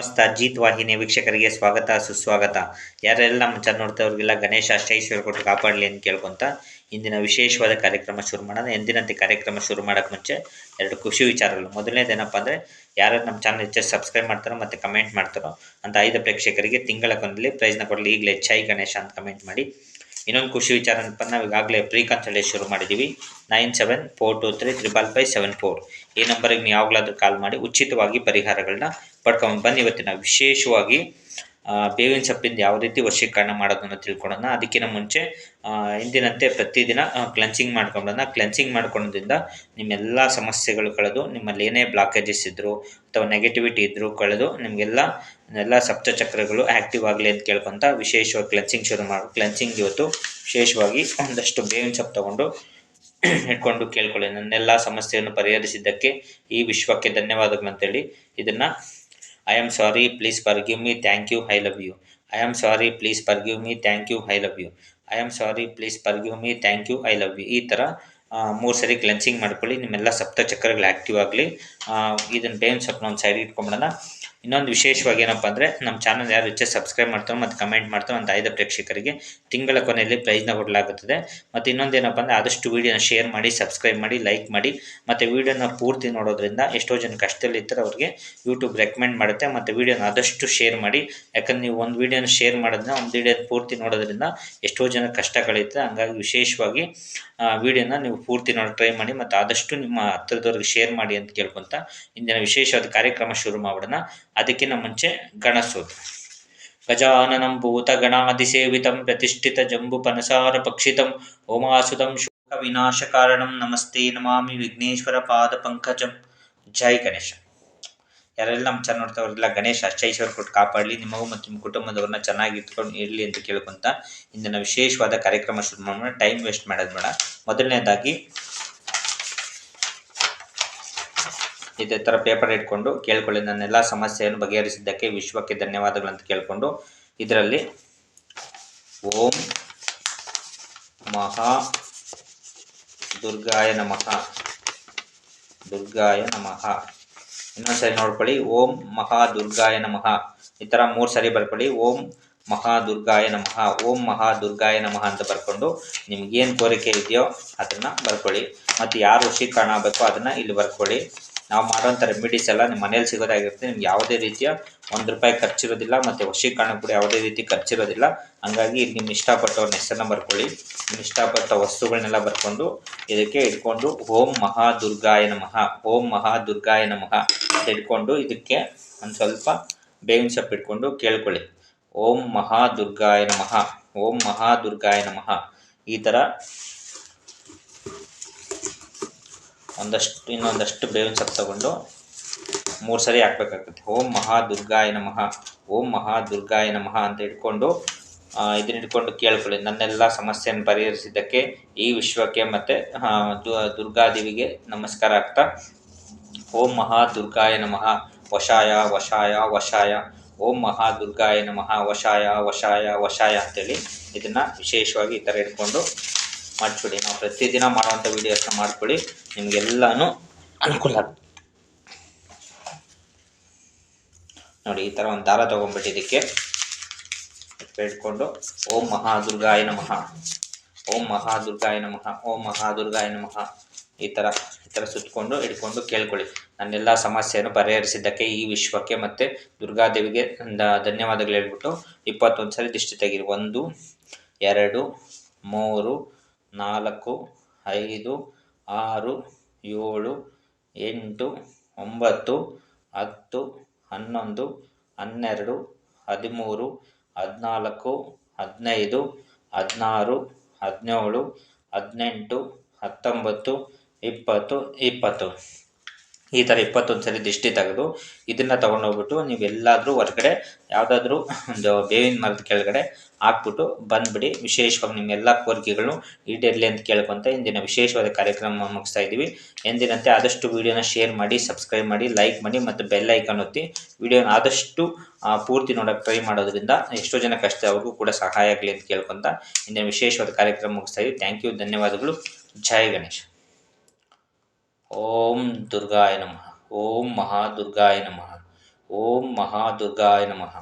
ನಮಸ್ತ ಅಜಿತ್ ವಾಹಿನಿ ವೀಕ್ಷಕರಿಗೆ ಸ್ವಾಗತ, ಸುಸ್ವಾಗತ. ಯಾರೆಲ್ಲ ನಮ್ಮ ಚಾನಲ್ ನೋಡ್ತಾವ್ರಿಗೆಲ್ಲ ಗಣೇಶ ಅಷ್ಟೈಶ್ವರ್ಯ ಕೊಟ್ಟು ಕಾಪಾಡಲಿ ಅಂತ ಕೇಳ್ಕೊಂತ ಇಂದಿನ ವಿಶೇಷವಾದ ಕಾರ್ಯಕ್ರಮ ಶುರು ಮಾಡೋಣ. ಎಂದಿನಂತೆ ಕಾರ್ಯಕ್ರಮ ಶುರು ಮಾಡೋಕ್ಕೆ ಮುಂಚೆ ಎರಡು ಖುಷಿ ವಿಚಾರಗಳು. ಮೊದಲನೇದೇನಪ್ಪ ಅಂದರೆ ಯಾರು ನಮ್ಮ ಚಾನಲ್ ಹೆಚ್ಚು ಸಬ್ಸ್ಕ್ರೈಬ್ ಮಾಡ್ತಾರೋ ಮತ್ತು ಕಮೆಂಟ್ ಮಾಡ್ತಾರೋ ಅಂತ ಐದು ಪ್ರೇಕ್ಷಕರಿಗೆ ತಿಂಗಳ ಕೊನೆಯಲ್ಲಿ ಪ್ರೈಸ್ನ ಕೊಡಲಿ. ಈಗಲೇ ಹೆಚ್ಚಾಯಿ ಗಣೇಶ ಅಂತ ಕಮೆಂಟ್ ಮಾಡಿ. ಇನ್ನೊಂದು ಖುಷಿ ವಿಚಾರ ಏನಪ್ಪ ನಾವು ಈಗಾಗಲೇ ಪ್ರೀ ಕನ್ಸಲ್ಟೇಷನ್ ಶುರು ಮಾಡಿದ್ದೀವಿ. Nine seven four two three triple five seven four. ಈ ನಂಬರಿಗೆ ನೀವು ಯಾವಾಗಲಾದರೂ ಕಾಲ್ ಮಾಡಿ ಉಚಿತವಾಗಿ ಪರಿಹಾರಗಳನ್ನ ಪಡ್ಕೊಂಡು ಬನ್ನಿ. ಇವತ್ತಿನ ವಿಶೇಷವಾಗಿ ಬೇವಿನ ಸೊಪ್ಪಿಂದ ಯಾವ ರೀತಿ ವಶೀಕರಣ ಮಾಡೋದನ್ನು ತಿಳ್ಕೊಳ್ಳೋಣ. ಅದಕ್ಕಿಂತ ಮುಂಚೆ ಇಂದಿನಂತೆ ಪ್ರತಿದಿನ ಕ್ಲೆನ್ಸಿಂಗ್ ಮಾಡ್ಕೊಂಡೋಣ ಕ್ಲೆನ್ಸಿಂಗ್ ಮಾಡ್ಕೊಳ್ಳೋದ್ರಿಂದ ನಿಮ್ಮೆಲ್ಲ ಸಮಸ್ಯೆಗಳು ಕಳೆದು, ನಿಮ್ಮಲ್ಲಿ ಏನೇ ಬ್ಲಾಕೇಜಸ್ ಇದ್ದರೂ ಅಥವಾ ನೆಗೆಟಿವಿಟಿ ಇದ್ದರೂ ಕಳೆದು ನಿಮಗೆಲ್ಲ, ಎಲ್ಲ ಸಪ್ತಚಕ್ರಗಳು ಆ್ಯಕ್ಟಿವ್ ಆಗಲಿ ಅಂತ ಕೇಳ್ಕೊಂತ ವಿಶೇಷವಾಗಿ ಕ್ಲೆನ್ಸಿಂಗ್ ಶುರು ಮಾಡಿ ಕ್ಲೆನ್ಸಿಂಗ್ ಇವತ್ತು ವಿಶೇಷವಾಗಿ ಒಂದಷ್ಟು ಬೇವಿನ ಸೊಪ್ಪು ತಗೊಂಡು ಇಟ್ಕೊಂಡು ಕೇಳ್ಕೊಳ್ಳಿ. ನನ್ನೆಲ್ಲ ಸಮಸ್ಯೆಯನ್ನು ಪರಿಹರಿಸಿದ್ದಕ್ಕೆ ಈ ವಿಶ್ವಕ್ಕೆ ಧನ್ಯವಾದಗಳು ಅಂತೇಳಿ ಇದನ್ನು I am sorry please forgive me thank you I love you I am sorry please forgive me thank you I love you I am sorry please forgive me thank you I love you ಈ ಥರ ಮೂರು ಸರಿ cleansing ಮಾಡ್ಕೊಳ್ಳಿ, ನಿಮ್ಮೆಲ್ಲ ಸಪ್ತ ಚಕ್ರಗಳು active ಆಗಲಿ. ಇದನ್ನು ಬೇವಿನ ಸೊಪ್ಪನ್ನ ಒಂದು ಸೈಡ್ ಇಟ್ಕೊಂಬಿಡೋಣ. ಇನ್ನೊಂದು ವಿಶೇಷವಾಗಿ ಏನಪ್ಪ ಅಂದರೆ ನಮ್ಮ ಚಾನಲ್ ಯಾರು ಹೆಚ್ಚು ಸಬ್ಸ್ಕ್ರೈಬ್ ಮಾಡ್ತಾರೋ ಮತ್ತು ಕಮೆಂಟ್ ಮಾಡ್ತಾರೋ ಅಂತ ಐದು ಪ್ರೇಕ್ಷಕರಿಗೆ ತಿಂಗಳ ಕೊನೆಯಲ್ಲಿ ಪ್ರೈಸ್ನ ಕೊಡಲಾಗುತ್ತದೆ. ಮತ್ತು ಇನ್ನೊಂದು ಏನಪ್ಪ ಅಂದರೆ ಆದಷ್ಟು ವೀಡಿಯೋನ ಶೇರ್ ಮಾಡಿ ಸಬ್ಸ್ಕ್ರೈಬ್ ಮಾಡಿ ಲೈಕ್ ಮಾಡಿ, ಮತ್ತು ವೀಡಿಯೋನ ಪೂರ್ತಿ ನೋಡೋದ್ರಿಂದ ಎಷ್ಟೋ ಜನ ಕಷ್ಟದಲ್ಲಿ ಇರ್ತಾರೆ ಅವ್ರಿಗೆ ಯೂಟ್ಯೂಬ್ ರೆಕಮೆಂಡ್ ಮಾಡುತ್ತೆ. ಮತ್ತು ವೀಡಿಯೋನ ಆದಷ್ಟು ಶೇರ್ ಮಾಡಿ, ಯಾಕಂದ್ರೆ ನೀವು ಒಂದು ವೀಡಿಯೋನ ಶೇರ್ ಮಾಡೋದನ್ನ ಒಂದು ವೀಡಿಯೋನ ಪೂರ್ತಿ ನೋಡೋದ್ರಿಂದ ಎಷ್ಟೋ ಜನ ಕಷ್ಟ ಕಳೆಯುತ್ತೆ ಹಂಗಾಗಿ ವಿಶೇಷವಾಗಿ ವೀಡಿಯೋನ ನೀವು ಪೂರ್ತಿ ನೋಡಿ ಟ್ರೈ ಮಾಡಿ, ಮತ್ತು ಆದಷ್ಟು ನಿಮ್ಮ ಹತ್ರದವ್ರಿಗೆ ಶೇರ್ ಮಾಡಿ ಅಂತ ಕೇಳ್ಕೊತ ಇಂದಿನ ವಿಶೇಷವಾದ ಕಾರ್ಯಕ್ರಮ ಶುರು ಮಾಡೋಣ. ಅದಕ್ಕಿಂತ ಮುಂಚೆ ಗಣಸೋದು. ಗಜಾನನಂ ಭೂತಗಣಾದಿಸೇವಿತಂ ಪ್ರತಿಷ್ಠಿತ ಜಂಬು ಪನಸಾರ ಪಕ್ಷಿತಂ ಓಮಾಸುತಂ ಶೋಕ ವಿನಾಶಕಾರಣಂ ನಮಸ್ತೆ ನಮಾಮಿ ವಿಘ್ನೇಶ್ವರ ಪಾದ ಪಂಕಜಂ. ಜೈ ಗಣೇಶ. ಯಾರೆಲ್ಲ ನಮ್ಮ ಚಾನಲ್ ನೋಡ್ತಾವ್ರೆಲ್ಲ ಗಣೇಶ ಅಷ್ಟೈಶ್ವರ ಕೊಟ್ಟು ಕಾಪಾಡಲಿ ನಿಮಗೂ ಮತ್ತು ನಿಮ್ಮ ಕುಟುಂಬದವ್ರನ್ನ ಚೆನ್ನಾಗಿ ಇಟ್ಕೊಂಡು ಇರಲಿ ಅಂತ ಕೇಳ್ಕೊಂತ ಇಂದಿನ ವಿಶೇಷವಾದ ಕಾರ್ಯಕ್ರಮ ಶುರು ಮಾಡೋಣ. ಟೈಮ್ ವೇಸ್ಟ್ ಮಾಡೋದು ಬೇಡ. ಮೊದಲನೇದಾಗಿ ಇದೇ ಥರ ಪೇಪರ್ ಇಟ್ಕೊಂಡು ಕೇಳ್ಕೊಳ್ಳಿ. ನನ್ನೆಲ್ಲ ಸಮಸ್ಯೆಯನ್ನು ಬಗೆಹರಿಸಿದ್ದಕ್ಕೆ ವಿಶ್ವಕ್ಕೆ ಧನ್ಯವಾದಗಳು ಅಂತ ಕೇಳಿಕೊಂಡು ಇದರಲ್ಲಿ ಓಂ ಮಹಾ ದುರ್ಗಾಯ ನಮಃ. ದುರ್ಗಾಯ ನಮಃ. ಇನ್ನೊಂದ್ಸರಿ ನೋಡ್ಕೊಳ್ಳಿ. ಓಂ ಮಹಾ ದುರ್ಗಾಯ ನಮಃ. ಈ ಥರ ಮೂರು ಸರಿ ಬರ್ಕೊಳ್ಳಿ. ಓಂ ಮಹಾ ದುರ್ಗಾಯ ನಮಃ. ಓಂ ಮಹಾ ದುರ್ಗಾಯ ನಮಃ ಅಂತ ಬರ್ಕೊಂಡು ನಿಮ್ಗೇನು ಕೋರಿಕೆ ಇದೆಯೋ ಅದನ್ನು ಬರ್ಕೊಳ್ಳಿ. ಮತ್ತು ಯಾರು ಋಷಿ ಆಗಬೇಕೋ ಅದನ್ನು ಇಲ್ಲಿ ಬರ್ಕೊಳ್ಳಿ. ನಾವು ಮಾಡೋಂಥ ರೆಮಿಡೀಸ್ ಎಲ್ಲ ನಿಮ್ಮ ಮನೇಲಿ ಸಿಗೋದಾಗಿರುತ್ತೆ. ನಿಮ್ಗೆ ಯಾವುದೇ ರೀತಿಯ ಒಂದು ರೂಪಾಯಿ ಖರ್ಚಿರೋದಿಲ್ಲ, ಮತ್ತು ವಶೀಕರಣ ಕೂಡ ಯಾವುದೇ ರೀತಿ ಖರ್ಚಿರೋದಿಲ್ಲ. ಹಾಗಾಗಿ ಇಲ್ಲಿ ನಿಮ್ಮ ಇಷ್ಟಪಟ್ಟವ್ರನ್ನ ಹೆಸರನ್ನ ಬರ್ಕೊಳ್ಳಿ. ನಿಮ್ಮ ಇಷ್ಟಪಟ್ಟ ವಸ್ತುಗಳನ್ನೆಲ್ಲ ಬರ್ಕೊಂಡು ಇದಕ್ಕೆ ಇಟ್ಕೊಂಡು ಓಂ ಮಹಾ ದುರ್ಗಾಯ ನಮಃ, ಓಂ ಮಹಾ ದುರ್ಗಾಯ ನಮಃ ಅಂತ ಇಟ್ಕೊಂಡು ಇದಕ್ಕೆ ಒಂದು ಸ್ವಲ್ಪ ಬೇವಿನ ಸೊಪ್ಪು ಇಟ್ಕೊಂಡು ಕೇಳ್ಕೊಳ್ಳಿ. ಓಂ ಮಹಾ ದುರ್ಗಾಯ ನಮಃ, ಓಂ ಮಹಾ ದುರ್ಗಾಯ ನಮಃ ಈ ಥರ ಒಂದಷ್ಟು, ಇನ್ನೊಂದಷ್ಟು ಬೇವಿನ ಸೊಪ್ಪು ತಗೊಂಡು ಮೂರು ಸರಿ ಹಾಕ್ಬೇಕಾಗ್ತದೆ. ಓಂ ಮಹಾ ದುರ್ಗಾಯ ನಮಃ, ಓಂ ಮಹಾ ದುರ್ಗಾಯ ನಮಃ ಅಂತ ಇಟ್ಕೊಂಡು ಇದನ್ನ ಇಟ್ಕೊಂಡು ಕೇಳ್ಕೊಳ್ಳಿ. ನನ್ನೆಲ್ಲ ಸಮಸ್ಯೆಯನ್ನು ಪರಿಹರಿಸಿದ್ದಕ್ಕೆ ಈ ವಿಶ್ವಕ್ಕೆ ಮತ್ತು ದುರ್ಗಾದೇವಿಗೆ ನಮಸ್ಕಾರ ಆಗ್ತಾ, ಓಂ ಮಹಾ ದುರ್ಗಾಯ ನಮಃ, ವಶಾಯ ವಶಾಯ ವಶಾಯ, ಓಂ ಮಹಾ ದುರ್ಗಾಯ ನಮಃ, ವಶಾಯ ವಶಾಯ ವಶಾಯ ಅಂತೇಳಿ ಇದನ್ನು ವಿಶೇಷವಾಗಿ ಈ ಥರ ಇಟ್ಕೊಂಡು ಮಾಡಿಸ್ಬಿಡಿ ನಾವು ಪ್ರತಿದಿನ ಮಾಡುವಂಥ ವೀಡಿಯೋಸ್ನ ಮಾಡ್ಕೊಳ್ಳಿ. ನಿಮಗೆಲ್ಲನೂ ಅನುಕೂಲ ನೋಡಿ, ಈ ಥರ ಒಂದು ದಾರ ತೊಗೊಂಡ್ಬಿಟ್ಟಿದ್ದಕ್ಕೆ ಬೇಡ್ಕೊಂಡು ಓಂ ಮಹಾ ದುರ್ಗಾಯ ನಮಃ. ಓಂ ಮಹಾ ದುರ್ಗಾಯ ನಮಃ, ಓಂ ಮಹಾ ದುರ್ಗಾಯ ನಮಃ. ಈ ಥರ ಈ ಥರ ಸುತ್ತಕೊಂಡು ಹಿಡ್ಕೊಂಡು ಕೇಳ್ಕೊಳ್ಳಿ. ನನ್ನೆಲ್ಲ ಸಮಸ್ಯೆಯನ್ನು ಪರಿಹರಿಸಿದ್ದಕ್ಕೆ, ಈ ವಿಶ್ವಕ್ಕೆ ಮತ್ತು ದುರ್ಗಾದೇವಿಗೆ ಧನ್ಯವಾದಗಳು ಹೇಳ್ಬಿಟ್ಟು ಇಪ್ಪತ್ತೊಂದು ಸರಿ ದಿಷ್ಟಿ ತೆಗೀರಿ. ಒಂದು, ಎರಡು, ಮೂರು ನಾಲ್ಕು, ಐದು, ಆರು, ಏಳು, ಎಂಟು, ಒಂಬತ್ತು, ಹತ್ತು, ಹನ್ನೊಂದು, ಹನ್ನೆರಡು, ಹದಿಮೂರು, ಹದಿನಾಲ್ಕು, ಹದಿನೈದು, ಹದಿನಾರು, ಹದಿನೇಳು, ಹದಿನೆಂಟು, ಹತ್ತೊಂಬತ್ತು, ಇಪ್ಪತ್ತು ಇಪ್ಪತ್ತು. ಈ ಥರ ಇಪ್ಪತ್ತೊಂದು ಸರಿ ದಿಷ್ಟಿ ತೆಗೆದು ಇದನ್ನು ತೊಗೊಂಡೋಗ್ಬಿಟ್ಟು ನೀವು ಎಲ್ಲಾದರೂ ಹೊರಗಡೆ ಯಾವುದಾದ್ರೂ ಒಂದು ಬೇವಿನ ಮರದ ಕೆಳಗಡೆ ಹಾಕ್ಬಿಟ್ಟು ಬಂದ್ಬಿಡಿ. ವಿಶೇಷವಾಗಿ ನಿಮ್ಮೆಲ್ಲ ಕೋರಿಕೆಗಳು ಈಡೇರಲಿ ಅಂತ ಕೇಳ್ಕೊತ ಇಂದಿನ ವಿಶೇಷವಾದ ಕಾರ್ಯಕ್ರಮ ಮುಗಿಸ್ತಾ ಇದ್ದೀವಿ. ಎಂದಿನಂತೆ ಆದಷ್ಟು ವೀಡಿಯೋನ ಶೇರ್ ಮಾಡಿ, ಸಬ್ಸ್ಕ್ರೈಬ್ ಮಾಡಿ, ಲೈಕ್ ಮಾಡಿ ಮತ್ತು ಬೆಲ್ ಐಕಾನ್ ಒತ್ತಿ ವಿಡಿಯೋನ ಆದಷ್ಟು ಪೂರ್ತಿ ನೋಡೋಕ್ಕೆ ಟ್ರೈ ಮಾಡೋದ್ರಿಂದ ಎಷ್ಟೋ ಜನ ಕಷ್ಟ ಅವ್ರಿಗೂ ಕೂಡ ಸಹಾಯ ಆಗಲಿ ಅಂತ ಕೇಳ್ಕೊತ ಇಂದಿನ ವಿಶೇಷವಾದ ಕಾರ್ಯಕ್ರಮ ಮುಗಿಸ್ತಾ ಇದ್ದೀವಿ. ಥ್ಯಾಂಕ್ ಯು, ಧನ್ಯವಾದಗಳು. ಜೈ ಗಣೇಶ್. ಓಂ ದುರ್ಗಾಯ ನಮಃ ಓಂ ಮಹಾದುರ್ಗಾಯ ನಮಃ ಓಂ ಮಹಾದುರ್ಗಾಯ ನಮಃ